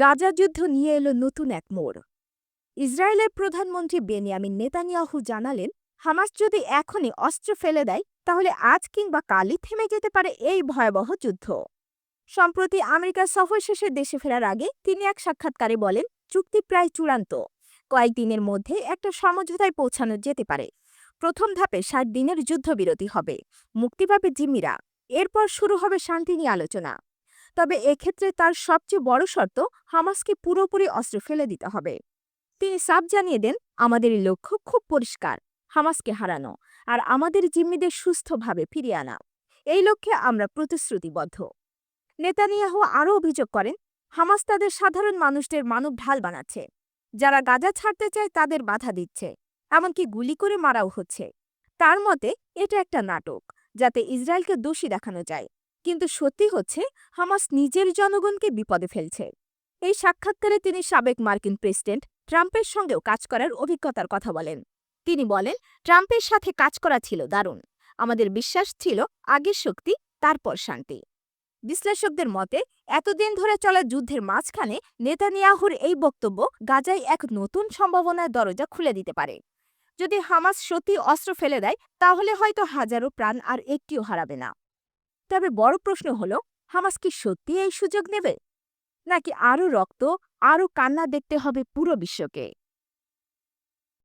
গাজা যুদ্ধ নিয়ে এলো নতুন এক মোড়। ইসরায়েলের প্রধানমন্ত্রী বেনিয়ামিন নেতানিয়াহু জানালেন, হামাস যদি এখনই অস্ত্র ফেলে দেয়, তাহলে আজ কিংবা কালই থেমে যেতে পারে এই ভয়াবহ যুদ্ধ। সম্প্রতি আমেরিকার সফর শেষে দেশে ফেরার আগে তিনি এক সাক্ষাৎকারে বলেন, চুক্তি প্রায় চূড়ান্ত। কয়েকদিনের মধ্যে একটা সমঝোতায় পৌঁছানো যেতে পারে। প্রথম ধাপে ষাট দিনের যুদ্ধবিরতি হবে। মুক্তি পাবে জিম্মিরা। এরপর শুরু হবে শান্তি নিয়ে আলোচনা। তবে এক্ষেত্রে তার সবচেয়ে বড় শর্ত হামাসকে পুরোপুরি অস্ত্র ফেলে দিতে হবে। তিনি সাফ জানিয়ে দেন, আমাদের লক্ষ্য খুব পরিষ্কার, হামাসকে হারানো আর আমাদের জিম্মিদের সুস্থভাবে ফিরিয়ে আনা। এই লক্ষ্যে আমরা প্রতিশ্রুতিবদ্ধ। নেতানিয়াহু আরও অভিযোগ করেন, হামাস তাদের সাধারণ মানুষদের মানব ঢাল বানাচ্ছে। যারা গাজা ছাড়তে চায় তাদের বাধা দিচ্ছে, এমনকি গুলি করে মারাও হচ্ছে। তার মতে এটা একটা নাটক, যাতে ইসরায়েলকে দোষী দেখানো যায়। কিন্তু সত্যি হচ্ছে, হামাস নিজের জনগণকে বিপদে ফেলছে। এই সাক্ষাৎকারে তিনি সাবেক মার্কিন প্রেসিডেন্ট ট্রাম্পের সঙ্গেও কাজ করার অভিজ্ঞতার কথা বলেন। তিনি বলেন, ট্রাম্পের সাথে কাজ করা ছিল দারুণ। আমাদের বিশ্বাস ছিল আগের শক্তি, তারপর শান্তি। বিশ্লেষকদের মতে, এতদিন ধরে চলা যুদ্ধের মাঝখানে নেতানিয়াহুর এই বক্তব্য গাজায় এক নতুন সম্ভাবনার দরজা খুলে দিতে পারে। যদি হামাস সত্যি অস্ত্র ফেলে দেয়, তাহলে হয়তো হাজারো প্রাণ আর একটিও হারাবে না। তবে বড় প্রশ্ন হল, হামাস কি সত্যি এই সুযোগ নেবে? নাকি আরও রক্ত, আরও কান্না দেখতে হবে পুরো বিশ্বকে?